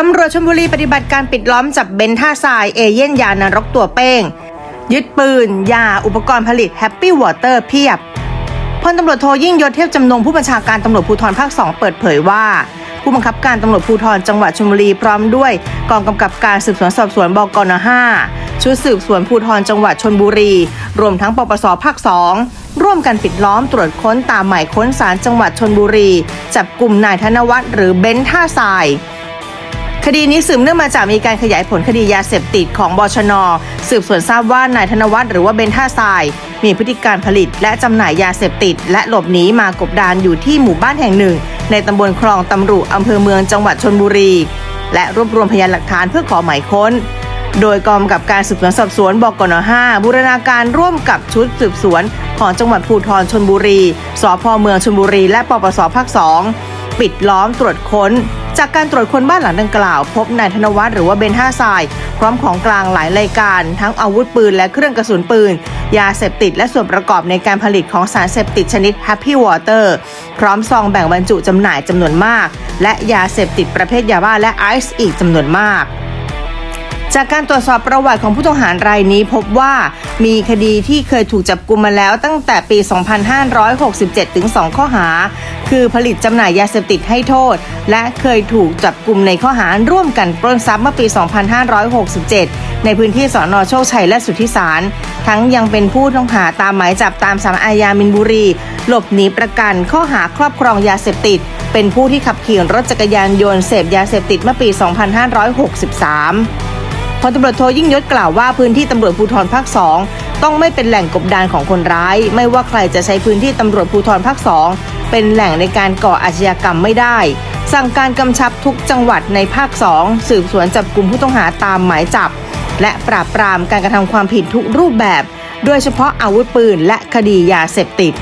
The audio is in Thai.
ตำรวจชลบุรีปฏิบัติการปิดล้อมจับเบนท่าทรายเอเย่นยานรกตัวเป้ง ยึดปืน ยา อุปกรณ์ผลิตแฮปปี้วอเตอร์เพียบพลตำรวจโทยิ่งยศเทพจำนงผู้บัญชาการตำรวจภูธรภาค2เปิดเผยว่า ผู้บังคับการตำรวจภูธรจังหวัดชลบุรีพร้อมด้วย กองกำกับการสืบสวนสอบสวนบกน5ชุดสืบสวนภูธรจังหวัดชลบุรี รวมทั้งปปสภาค2ร่วมกันปิดล้อมตรวจค้นตามหมายค้นศาลจังหวัดชลบุรี จับกลุ่มนายธนวัฒน์หรือเบนท่าทราย คดีนี้สืบเนื่องมาจากมีการขยายผลคดียาเสพติดของบชน สืบสวนทราบว่านายธนวัฒน์หรือว่าเบนท่าทราย มีพฤติการผลิต และจำหน่ายยาเสพติด และหลบหนีมากบดานอยู่ที่หมู่บ้านแห่งหนึ่ง ในตำบลคลองตำรุอำเภอเมืองจังหวัดชนบุรี และรวบรวมพยานหลักฐานเพื่อขอหมายค้น โดยกองกับการสืบสวนสอบสวนบกน5บูรณาการร่วมกับชุดสืบสวน ของจังหวัดภูธรชนบุรี สพเมืองชนบุรี และปปสภาค2ปิดล้อมตรวจค้น จากการตรวจคนบ้านหลังดังกล่าว พบนายธนวัฒน์หรือว่าเบนท่าทราย พร้อมของกลางหลายรายการ ทั้งอาวุธปืนและเครื่องกระสุนปืน ยาเสพติดและส่วนประกอบในการผลิตของสารเสพติดชนิด Happy Water พร้อมซองแบ่งบรรจุจำหน่ายจำนวนมาก และยาเสพติดประเภทยาบ้าและไอซ์อีกจำนวนมาก จากการตรวจสอบประวัติของผู้ต้องหารายนี้พบว่ามีคดีที่เคยถูกจับกุมมาแล้วตั้งแต่ปี 2567 ถึง 2 ข้อหา คือผลิตจำหน่ายยาเสพติดให้โทษ และเคยถูกจับกุมในข้อหาร่วมกันปล้นทรัพย์เมื่อปี 2567 ในพื้นที่สอนอโชคชัยและสุทธิสาร ทั้งยังเป็นผู้ต้องหาตามหมายจับตามสารอาญามินบุรี หลบหนีประกันข้อหาครอบครองยาเสพติด เป็นผู้ที่ขับขี่รถจักรยานยนต์เสพยาเสพติดเมื่อปี 2563 พลตำรวจโทยิ่งยศกล่าวว่าพื้นที่ตำรวจภูธรภาค2ต้องไม่เป็นแหล่งกบดานของคนร้าย ไม่ว่าใครจะใช้พื้นที่ตำรวจภูธรภาค2เป็นแหล่งในการก่ออาชญากรรมไม่ได้ สั่งการกำชับทุกจังหวัดในภาค2สืบสวนจับกลุ่มผู้ต้องหาตามหมายจับ และปราบปรามการกระทำความผิดทุกรูปแบบ โดยเฉพาะอาวุธปืนและคดียาเสพติด